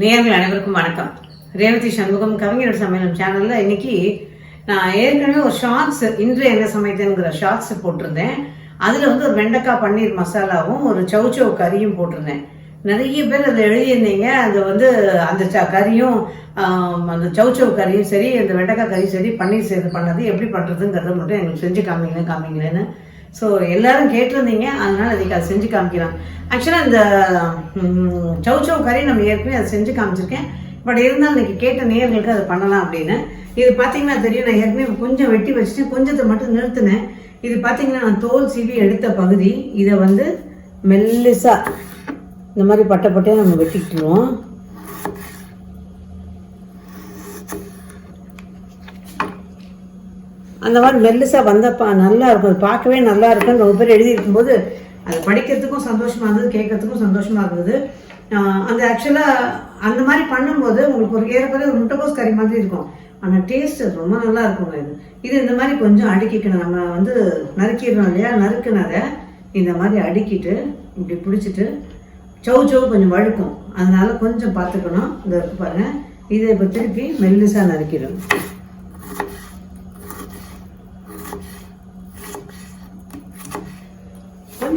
நேர்கள் அனைவருக்கும் வணக்கம். ரேவதி சண்முகம் கவிஞர் சமையலம் சேனல்ல இன்னைக்கு நான் ஏற்கனவே ஒரு ஷார்ட்ஸ் இன்று என்ன சமைத்தேங்கிற ஷார்ட்ஸ் போட்டிருந்தேன். அதுல வந்து ஒரு வெண்டைக்காய் பன்னீர் மசாலாவும் ஒரு சௌச்சௌ கறியும் போட்டிருந்தேன். நிறைய பேர் அதை எழுதியிருந்தீங்க. அது வந்து அந்த ச- கறியும் அந்த சௌச்சௌ கறியும் சரி அந்த வெண்டைக்காய் கறியும் சரி பன்னீர் சேர்த்து பண்ணது எப்படி பண்றதுங்கிறத மட்டும் எங்களுக்கு செஞ்சு காமிங்க காமிங்களேன்னு. ஸோ எல்லாரும் கேட்டிருந்தீங்க அதனால அதுக்கு அதை செஞ்சு காமிக்கலாம் ஆக்சுவலாக இந்த சவு சவு கறி நம்ம ஏற்கனவே அதை செஞ்சு காமிச்சிருக்கேன். பட் இருந்தாலும் இன்னைக்கு கேட்ட நேர்களுக்கு அதை பண்ணலாம் அப்படின்னு. இது பார்த்தீங்கன்னா தெரியும் நான் ஏற்கனவே கொஞ்சம் வெட்டி வச்சுட்டு கொஞ்சத்தை மட்டும் நிறுத்தினேன். இது பார்த்தீங்கன்னா நான் தோல் சீவி எடுத்த பகுதி. இதை வந்து மெல்லிசா இந்த மாதிரி பட்டை பட்டையாக நம்ம வெட்டிக்கிட்டுருவோம். அந்த மாதிரி மெல்லுசாக வந்தப்பா நல்லா இருக்கும். பார்க்கவே நல்லா இருக்குன்னு ரொம்ப பேர் எழுதி இருக்கும்போது அது படிக்கிறதுக்கும் சந்தோஷமாக இருந்தது கேட்கறதுக்கும் சந்தோஷமாக இருந்தது. அந்த ஆக்சுவலாக அந்த மாதிரி பண்ணும்போது உங்களுக்கு ஒரு ஏறக்குறைய ஒரு முட்டைக்கோஸ் கறி மாதிரி இருக்கும். ஆனால் டேஸ்ட் ரொம்ப நல்லா இருக்குங்க இது. இது இந்த மாதிரி கொஞ்சம் அடுக்கிக்கணும். நம்ம வந்து நறுக்கிடுறோம் இல்லையா? நறுக்குனதை இந்த மாதிரி அடுக்கிட்டு இப்படி பிடிச்சிட்டு சவு சவு கொஞ்சம் வழுக்கும். அதனால கொஞ்சம் பார்த்துக்கணும். இந்த இருக்கு பாருங்க. இதை இப்போ திருப்பி மெல்லுசாக நறுக்கிடும்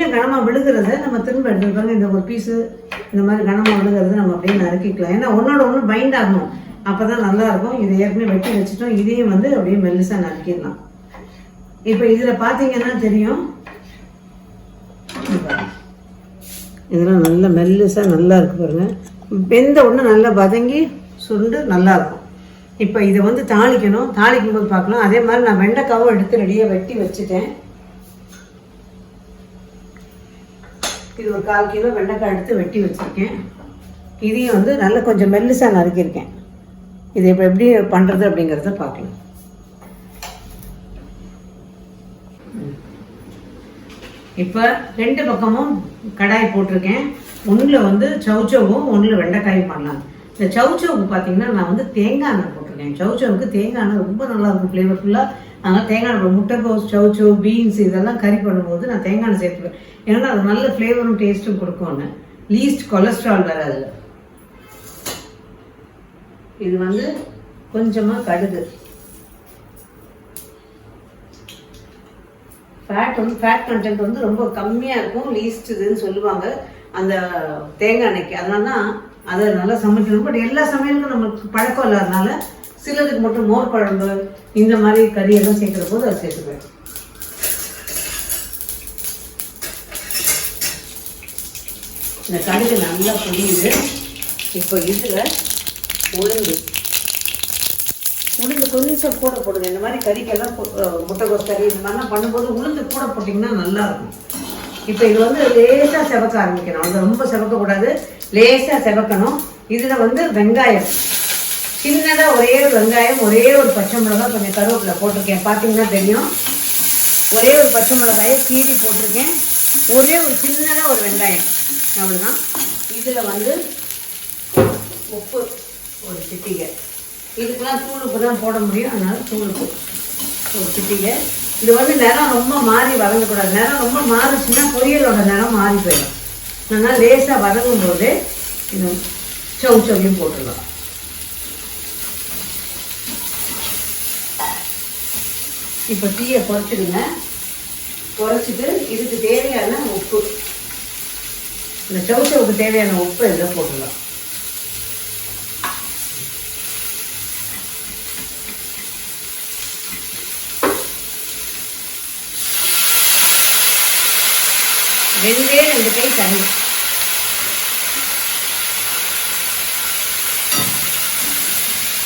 கொஞ்சம் கனமா விழுகிறத நம்ம திரும்ப எடுத்துருப்பாங்க இந்த ஒரு பீஸு இந்த மாதிரி கனமா விழுகிறத நம்ம அப்படியே நறுக்கிக்கலாம். ஏன்னா ஒன்னோட ஒன்று பைண்ட் ஆகணும். அப்பதான் நல்லா இருக்கும். இதை ஏற்கனவே வெட்டி வச்சுட்டோம். இதையும் வந்து அப்படியே மெல்லிசாக நறுக்கிடலாம். இப்போ இதில் பார்த்தீங்கன்னா தெரியும். இதெல்லாம் நல்ல மெல்லிசா நல்லா இருக்கு பாருங்க. வெந்த ஒன்று நல்லா வதங்கி சுருண்டு நல்லா இருக்கும். இப்போ இதை வந்து தாளிக்கணும். தாளிக்கும் போது பார்க்கலாம். அதே மாதிரி நான் வெண்டைக்காவும் எடுத்து ரெடியாக வெட்டி வச்சுட்டேன். இது ஒரு கால் கிலோ வெண்டைக்காய் எடுத்து வெட்டி வச்சுருக்கேன். இதையும் வந்து நல்லா கொஞ்சம் மெல்லிசாக நறுக்கியிருக்கேன். இது இப்போ எப்படி பண்ணுறது அப்படிங்கிறத பார்க்கலாம். இப்போ ரெண்டு பக்கமும் கடாய் போட்டிருக்கேன். ஒன்றில் வந்து சவுச்சவும் ஒன்றில் வெண்டைக்காயும் பண்ணலாம். இந்த சவுச்சவுக்கு பார்த்தீங்கன்னா நான் வந்து தேங்காய் எண்ணெய் போட்டிருக்கேன் சவுச்சவுக்கு தேங்காய் எண்ணெய் ரொம்ப நல்லா இருக்கும் ஃப்ளேவர்ஃபுல்லாக அதனால் தேங்காய் எண்ணெய் முட்டைக்கோஸ் சவுச்சோ பீன்ஸ் இதெல்லாம் கறி பண்ணும்போது நான் தேங்காய் எண்ணெய் சேர்த்துப்பேன். ஏன்னா அது நல்ல ஃப்ளேவரும் டேஸ்ட்டும் கொடுக்கும்னு லீஸ்ட் கொலஸ்ட்ரால் வேறு அதில் இது வந்து கொஞ்சமாக கடுகு. ஃபேட் வந்து ஃபேட் கண்டென்ட் வந்து ரொம்ப கம்மியாக இருக்கும் லீஸ்ட் இதுன்னு சொல்லுவாங்க அந்த தேங்காய் எண்ணெய்க்கு அதனால தான் அதை நல்லா சமைக்கணும். பட் எல்லா சமையலுக்கும் நம்மளுக்கு பழக்கம் இல்லாதனால சிலருக்கு மட்டும் மோர் குழம்பு இந்த மாதிரி கறியெல்லாம் சேர்க்குற போது அதை சேர்த்துக்குவேன் இந்த கடுகு நல்லா புரியுது இப்போ இதில் உளுந்து. உளுந்து கொஞ்சம் கூட போடுங்க. இந்த மாதிரி கறிக்கெல்லாம் முட்டைகோஸ் கறி இந்த மாதிரிலாம் பண்ணும்போது உளுந்து கூட போட்டிங்கன்னா நல்லா இருக்கும் இப்போ இது வந்து லேசாக செவக்க ஆரம்பிக்கணும். அது ரொம்ப செவக்கக்கூடாது. லேசாக செவக்கணும். இதில் வந்து வெங்காயம். சின்னதாக ஒரே ஒரு வெங்காயம் ஒரே ஒரு பச்சை மிளகாய் கொஞ்சம் கருவேப்பிலை போட்டிருக்கேன். பார்த்தீங்கன்னா தெரியும். ஒரே ஒரு பச்சை மிளகாயை கீறி போட்டிருக்கேன். ஒரே ஒரு சின்னதாக ஒரு வெங்காயம். அவ்வளோதான் இதில் வந்து உப்பு ஒரு சிட்டிகை. இதுக்கெல்லாம் தூள் உப்பு தான் போட முடியும். அதனால் தூள் உப்பு ஒரு சிட்டிகை. இது வந்து நிறம் ரொம்ப மாறி வதங்கக்கூடாது. நிறம் ரொம்ப மாறுச்சுன்னா பொரியலோட நிறம் மாறி போயிடும். அதனால் லேசாக வதங்கும் போது இது சவு சவையும் போட்டுடலாம். இப்போ தீயை குறைச்சிடுங்க குறைச்சிட்டு இதுக்கு தேவையான உப்பு. இந்த சவுச்சவுக்கு தேவையான உப்பு இதில் போட்டுடலாம். ரெண்டே ரெண்டு கை தண்ணி.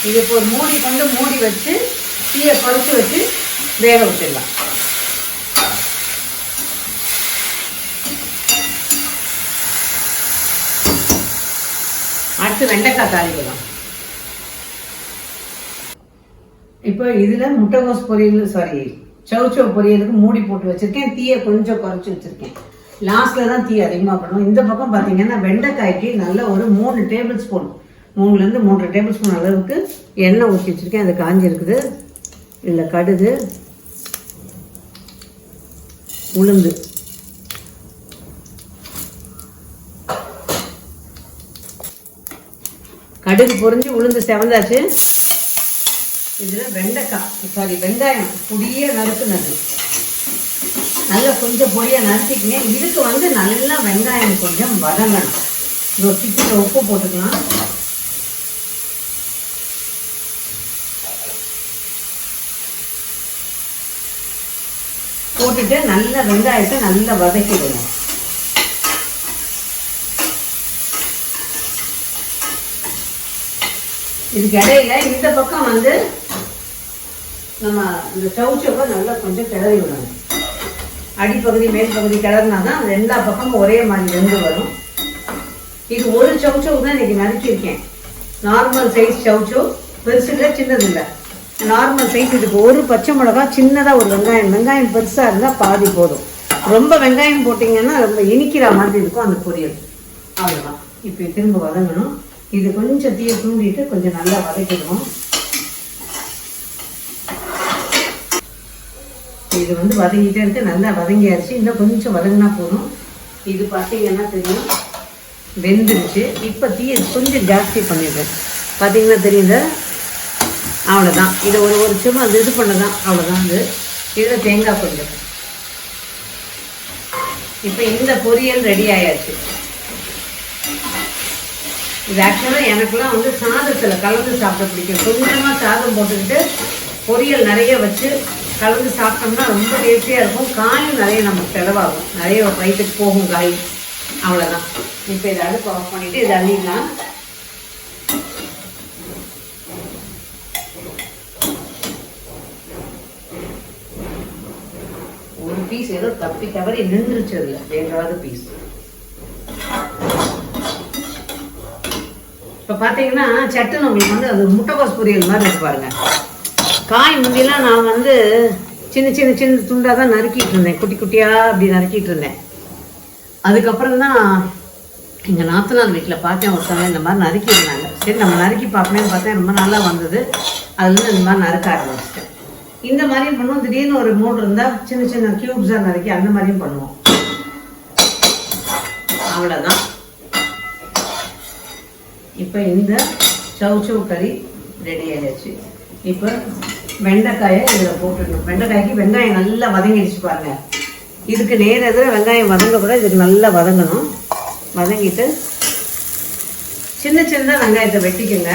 இது இப்போ ஒரு மூடி கொண்டு மூடி வச்சு தீயை குறைச்சி வச்சு வேக விட்டுடலாம் அடுத்து வெண்டைக்காய் தாளிக்கலாம் இப்போ இதுல முட்டைகோஸ் பொரியல் சாரி சவுச்சவ் பொரியலுக்கு மூடி போட்டு வச்சிருக்கேன் தீயை கொஞ்சம் குறைச்சி வச்சிருக்கேன் லாஸ்ட்ல தான் தீ அதிகமாக பண்ணணும் இந்த பக்கம் பார்த்தீங்கன்னா வெண்டைக்காய்க்கு நல்ல ஒரு மூணு டேபிள் ஸ்பூன் மூணுலேருந்து மூன்று டேபிள் ஸ்பூன் அளவுக்கு எண்ணெய் ஊற்றி வச்சிருக்கேன் அது காஞ்சிருக்குது இல்லை இதில் கடுகு உளுந்து. கடுகு பொறிஞ்சு உளுந்து செவந்தாச்சு. இதில் வெண்டைக்காய் சாரி வெங்காயம் பொடிய நறுக்குனது. நல்லா கொஞ்சம் பொடியாக நறுக்கிக்கங்க இதுக்கு வந்து நல்லா வெங்காயம் கொஞ்சம் வதங்கணும். ஒரு சிக்கில் உப்பு போட்டுக்கலாம். போட்டுட்டு நல்லா வெங்காயத்தை நல்லா வதக்கிடணும். இதுக்கு இடையில இந்த பக்கம் வந்து நம்ம இந்த சவுச்சவை நல்லா கொஞ்சம் கிளறி விடணும். அடிப்பகுதி மேல் பகுதி கிளறினா தான் எல்லா பக்கமும் ஒரே மாதிரி வெந்து வரும். இது ஒரு சவுச்சவு தான் இன்னைக்கு நறுக்கியிருக்கேன். நார்மல் சைஸ் சவுச்சோ பெருசு இல்லை சின்னது இல்லை. நார்மல் சைஸ் இதுக்கு ஒரு பச்சை மிளகா சின்னதாக ஒரு வெங்காயம். வெங்காயம் பெருசாக இருந்தால் பாதி போதும். ரொம்ப வெங்காயம் போட்டிங்கன்னா ரொம்ப இனிக்கிற மாதிரி இருக்கும் அந்த பொரியல். அவ்வளோதான் இப்போ திரும்ப வதங்கணும். இது கொஞ்சம் தீயை தூண்டிட்டு கொஞ்சம் நல்லா வதக்கிடுவோம். இது வந்து வதங்கிட்டே இருக்கு. நல்லா வதங்கியாச்சு. இன்னும் கொஞ்சம் வதங்கினா போதும். இது பார்த்தீங்கன்னா தெரியும். வெந்துருச்சு. இப்போ தீயை கொஞ்சம் ஜாஸ்தி பண்ணிடுறேன். பார்த்தீங்கன்னா தெரியுது? அவ்வளோதான் இதை ஒரு ஒரு சும்மா அது இது பண்ணதான். அவ்வளோதான் இது இதில் தேங்காய் கொஞ்சம் இப்போ இந்த பொரியல் ரெடி ஆயாச்சு. இது ஆக்சுவலாக எனக்குலாம் வந்து சாதத்தில் கலந்து சாப்பிட பிடிக்கும். கொஞ்சமாக சாதம் போட்டுக்கிட்டு பொரியல் நிறைய வச்சு கலந்து சாப்பிட்டோம்னா ரொம்ப டேஸ்டியாக இருக்கும். காயும் நிறைய நமக்கு செலவாகும். நிறைய வயிற்றுக்கு போகும் காய். அவ்வளோதான் இப்போ இதை அடுப்பு ஆஃப் பண்ணிவிட்டு இதை அள்ளிடலாம் ஒரு பீஸ் ஏதோ தப்பி தவறி நின்றுச்சு அதில் வேண்டாத பீஸ் இப்போ பார்த்தீங்கன்னா சட்டுன்னு உங்களுக்கு வந்து அது முட்டைக்கோஸ் பொரியல் மாதிரி இருக்கு பாருங்க. காய் முந்திலாம் நான் வந்து சின்ன சின்ன சின்ன துண்டாக தான் நறுக்கிட்டு இருந்தேன். குட்டி குட்டியாக அப்படி நறுக்கிட்டு இருந்தேன். அதுக்கப்புறம் தான் எங்கள் நாத்தனார் வீட்டில் பார்த்தேன் ஒருத்தவங்க இந்த மாதிரி நறுக்கி இருந்தாங்க. சரி நம்ம நறுக்கி பார்க்கணும்னு பார்த்தேன். ரொம்ப நல்லா வந்தது. அதுலேருந்து இந்த மாதிரி நறுக்க ஆரம்பிச்சிட்டேன். இந்த மாதிரியும் பண்ணுவோம். திடீர்னு ஒரு மூடு இருந்தால் சின்ன சின்ன க்யூப்ஸாக நறுக்கி அந்த மாதிரியும் பண்ணுவோம். அவ்வளோதான் இப்போ இந்த சவு சவு கறி ரெடி ஆகிடுச்சு இப்போ வெண்டைக்காயை இதில் போட்டுடணும். வெண்டைக்காய்க்கு வெங்காயம் நல்லா வதங்கிடுச்சு பாருங்க. இதுக்கு நேர எதிர வெங்காயம் வதங்க கூட இதுக்கு நல்லா வதங்கணும். வதங்கிட்டு சின்ன சின்னதாக வெங்காயத்தை வெட்டிக்கோங்க.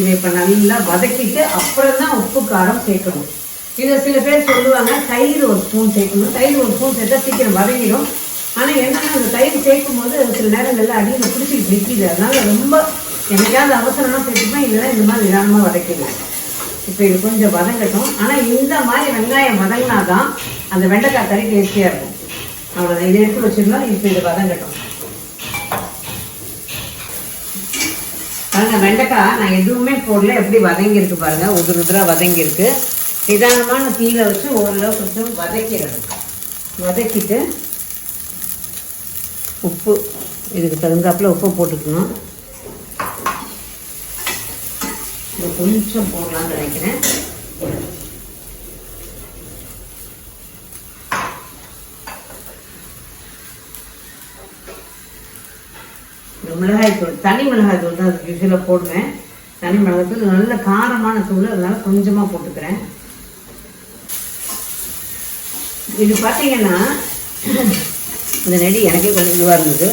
இதை இப்போ நல்லா வதக்கிட்டு அப்புறம் தான் உப்பு காரம் சேர்க்கணும். இதை சில பேர் சொல்லுவாங்க தயிர் ஒரு ஸ்பூன் சேர்க்கணும். தயிர் ஒரு ஸ்பூன் சேர்த்தா சீக்கிரம் வதங்கிடும். ஆனால் என்னன்னா அந்த தயிர் சேர்க்கும் போது சில நேரங்களில் அடியில் பிடிச்சிட்டு நிற்கிது அதனால ரொம்ப எனக்காவது அவசரமாக சேர்த்துப்பேன் இல்லைன்னா இந்த மாதிரி நிதானமாக வதக்கிடுவேன் இப்போ இது கொஞ்சம் வதங்கட்டும். ஆனால் இந்த மாதிரி வெங்காயம் வதங்கினா தான் அந்த வெண்டைக்காய் கறி டேஸ்டியாக இருக்கும். அவ்வளோதான் இதை எடுத்து வச்சுருந்தா இப்போ இது வதங்கட்டும். பாருங்க வெண்டைக்காய் நான் எதுவுமே போடல. எப்படி வதங்கியிருக்கு பாருங்க உதிர் உதிராக வதங்கியிருக்கு நிதானமான தீயில வச்சு ஓரளவு கொஞ்சம் வதக்கிறது. வதக்கிட்டு உப்பு இதுக்கு தகுந்தாப்புல உப்பு போட்டுக்கணும். கொஞ்சம் போடலாம்னு நினைக்கிறேன். மிளகாய் தூள் தனி மிளகாய் தூள் தான் அதுக்கு யூஸ்வலாக போடுவேன். தனி மிளகாய் தூள் நல்ல காரமான தூள் அதனால் கொஞ்சமாக போட்டுக்கிறேன். இது பார்த்தீங்கன்னா இந்த நெடி எனக்கே கொஞ்சம் இதுவாக இருந்தது.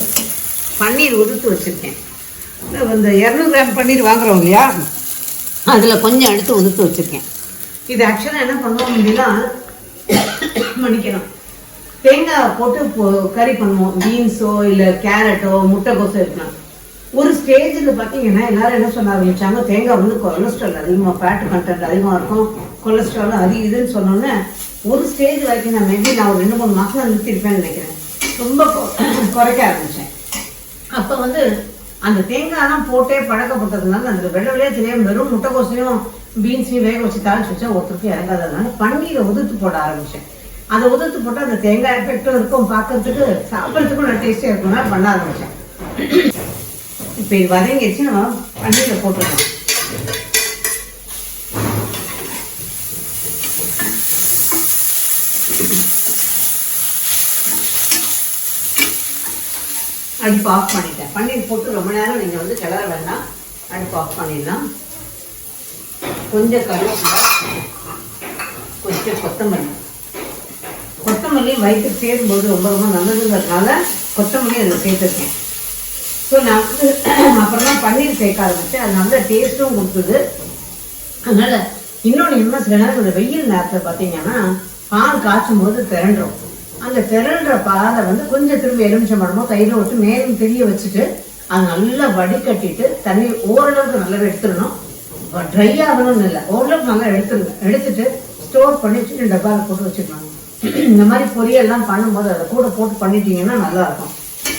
பன்னீர் உதுத்து வச்சுருக்கேன். இந்த இரநூறு கிராம் பன்னீர் வாங்குறோம் இல்லையா? அதில் கொஞ்சம் எடுத்து உதுத்து வச்சுருக்கேன். இது ஆக்சுவலாக என்ன பண்ணுவோம் அப்படின்னா மன்னிக்கணும். தேங்காய் போட்டு கறி பண்ணுவோம். பீன்ஸோ இல்லை கேரட்டோ முட்டைக்கோசோ இருக்கலாம் ஒரு ஸ்டேஜில் பார்த்தீங்கன்னா எல்லாரும் என்ன சொல்ல ஆரம்பிச்சாங்க? தேங்காய் வந்து கொலஸ்ட்ரால் அதிகமாக ஃபேட் கண்டென்ட் அதிகமாக இருக்கும். கொலஸ்ட்ராலும் அதிக இதுன்னு சொன்னோன்னே ஒரு ஸ்டேஜ் வரைக்கும் நான் மேபி நான் ஒரு ரெண்டு மூணு மாதம் நிறுத்திருப்பேன்னு நினைக்கிறேன். ரொம்ப கொ- குறைக்க ஆரம்பித்தேன் அப்போ வந்து அந்த தேங்காய்லாம் போட்டே பழக்கப்பட்டதுனால அந்த வெள்ளை வெளியத்துலேயும் வெறும் முட்டைக்கோசையும் பீன்ஸையும் வேக வச்சு தாளிச்சு வச்சா ஒருத்தருக்கு இறங்காததுனால பன்னீரை உதுத்து போட ஆரம்பிச்சேன். அதை உதத்து போட்டு அந்த தேங்காய் எஃபெக்டும் இருக்கும். பார்க்கறதுக்கு சாப்பிட்றதுக்கும் நல்லா டேஸ்டியாக இருக்கும்னா பண்ண ஆரம்பித்தேன் இப்போ இது வதங்கிடுச்சு நம்ம பன்னீரை போட்டுருக்கோம் அடுப்பு ஆஃப் பண்ணிட்டேன். பன்னீர் போட்டு ரொம்ப நேரம் நீங்கள் வந்து கிளற வேண்டாம். அடுப்பு ஆஃப் பண்ணிடலாம். கொஞ்சம் கருவேப்பிலை கொஞ்சம் கொத்தமல்லி. கொத்தமல்லி வயிற்றுக்கு சேரும்போது ரொம்ப ரொம்ப நல்லதுங்கிறதுனால கொத்தமல்லி அதில் சேர்த்துருக்கேன். ஸோ நான் வந்து அப்புறம் தான் பன்னீர் சேர்க்க ஆரம்பிச்சேன். அது நல்ல டேஸ்ட்டும் கொடுத்தது. அதனால இன்னொன்று என்ன சில நேரம் இந்த வெயில் நேரத்தில் பார்த்தீங்கன்னா பால் காய்ச்சும் போது திரண்டுரும். அந்த திரண்டுற பாலை வந்து கொஞ்சம் திரும்பி எலுமிச்சம் பழமோ கையில் விட்டு மேலும் தெரிய வச்சுட்டு அது நல்லா வடிகட்டிட்டு தண்ணி ஓரளவுக்கு நல்லா எடுத்துடணும். ட்ரை ஆகணும்னு இல்லை. ஓரளவுக்கு நல்லா எடுத்துருங்க எடுத்துட்டு ஸ்டோர் பண்ணி வச்சுட்டு டப்பாவில் போட்டு வச்சுக்கலாம். இந்த மாதிரி பொரியெல்லாம் பண்ணும்போது அதை கூட போட்டு பண்ணிட்டீங்கன்னா நல்லா இருக்கும்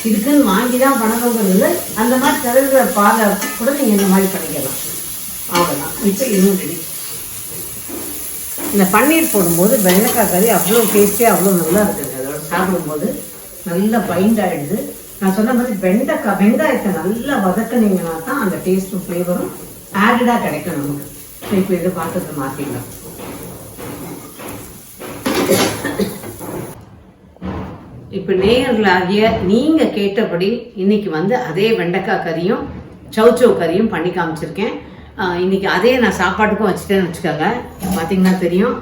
இதுக்குன்னு வாங்கி தான் பண்ணணுங்கிறது அந்த மாதிரி திரண்டுற பாலை கூட நீங்கள் இந்த மாதிரி பண்ணிக்கலாம். அவ்வளோதான் இப்போ இன்னும் ரெடி. இந்த பன்னீர் போடும்போது வெண்டைக்காய் கறி அவ்வளோ டேஸ்டியாக அவ்வளோ நல்லா இருக்குங்க. அதோட சாப்பிடும்போது நல்லா பைண்ட் ஆகிடுது நான் சொன்ன மாதிரி வெண்டைக்காய் வெங்காயத்தை நல்லா வதக்குனீங்கன்னா தான் அந்த டேஸ்ட்டும் ஃப்ளேவரும் ஆடடாக கிடைக்கும் நமக்கு. இப்போ இது பார்த்துட்டு மாற்றிக்கலாம் இப்போ நேயர்களாகிய நீங்கள் கேட்டபடி இன்னைக்கு வந்து அதே வெண்டைக்காய் கறியும் சௌச்சௌ கறியும் பண்ணி காமிச்சிருக்கேன். இன்னைக்கு அதே நான் சாப்பாட்டுக்கும் வச்சுட்டேன்னு வச்சுக்கோங்க. பார்த்தீங்கன்னா தெரியும்.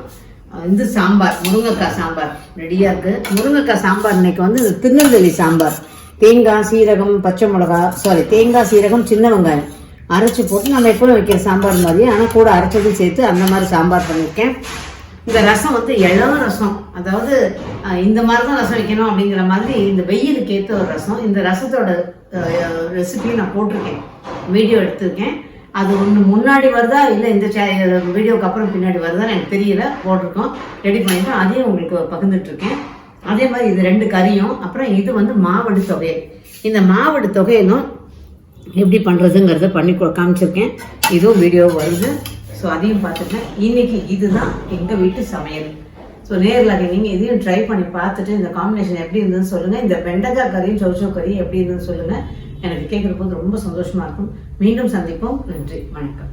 வந்து சாம்பார் முருங்கைக்காய் சாம்பார் ரெடியாக இருக்குது முருங்கைக்காய் சாம்பார் இன்னைக்கு வந்து திருநெல்வேலி சாம்பார். தேங்காய் சீரகம் பச்சை மிளகா சாரி தேங்காய் சீரகம் சின்ன வெங்காயம் அரைச்சி போட்டு நம்ம எப்பவும் வைக்கிற சாம்பார் மாதிரி ஆனால் கூட அரைச்சதும் சேர்த்து அந்த மாதிரி சாம்பார் பண்ணியிருக்கேன். இந்த ரசம் வந்து இளம் ரசம். அதாவது இந்த மாதிரி தான் ரசம் வைக்கணும் அப்படிங்கிற மாதிரி இந்த வெயிலுக்கு ஏற்ற ஒரு ரசம். இந்த ரசத்தோட ரெசிபி நான் போட்டிருக்கேன். வீடியோ எடுத்திருக்கேன். அது ஒன்று முன்னாடி வருதா இல்லை இந்த வீடியோக்கு அப்புறம் பின்னாடி வருதான்னு எனக்கு தெரியல. போட்டிருக்கோம். ரெடி பண்ணிட்டு அதையும் உங்களுக்கு பகிர்ந்துட்டுருக்கேன். அதே மாதிரி இது ரெண்டு கறியும். அப்புறம் இது வந்து மாவடு தொகையல் இந்த மாவடு தொகையிலும் எப்படி பண்ணுறதுங்கிறத பண்ணி கொ- காமிச்சிருக்கேன். இதுவும் வீடியோ வருது. ஸோ அதையும் பார்த்துட்டேன் இன்னைக்கு இதுதான் எங்கள் வீட்டு சமையல். ஸோ நேரில் நீங்கள் இதையும் ட்ரை பண்ணி பார்த்துட்டு இந்த காம்பினேஷன் எப்படி இருந்ததுன்னு சொல்லுங்கள் இந்த வெண்டைக்காய் கறியும் சௌச்சோ கறியும் எப்படி இருந்ததுன்னு சொல்லுங்கள் எனக்கு கேட்குற போது ரொம்ப சந்தோஷமாக இருக்கும். மீண்டும் சந்திப்போம். நன்றி. வணக்கம்.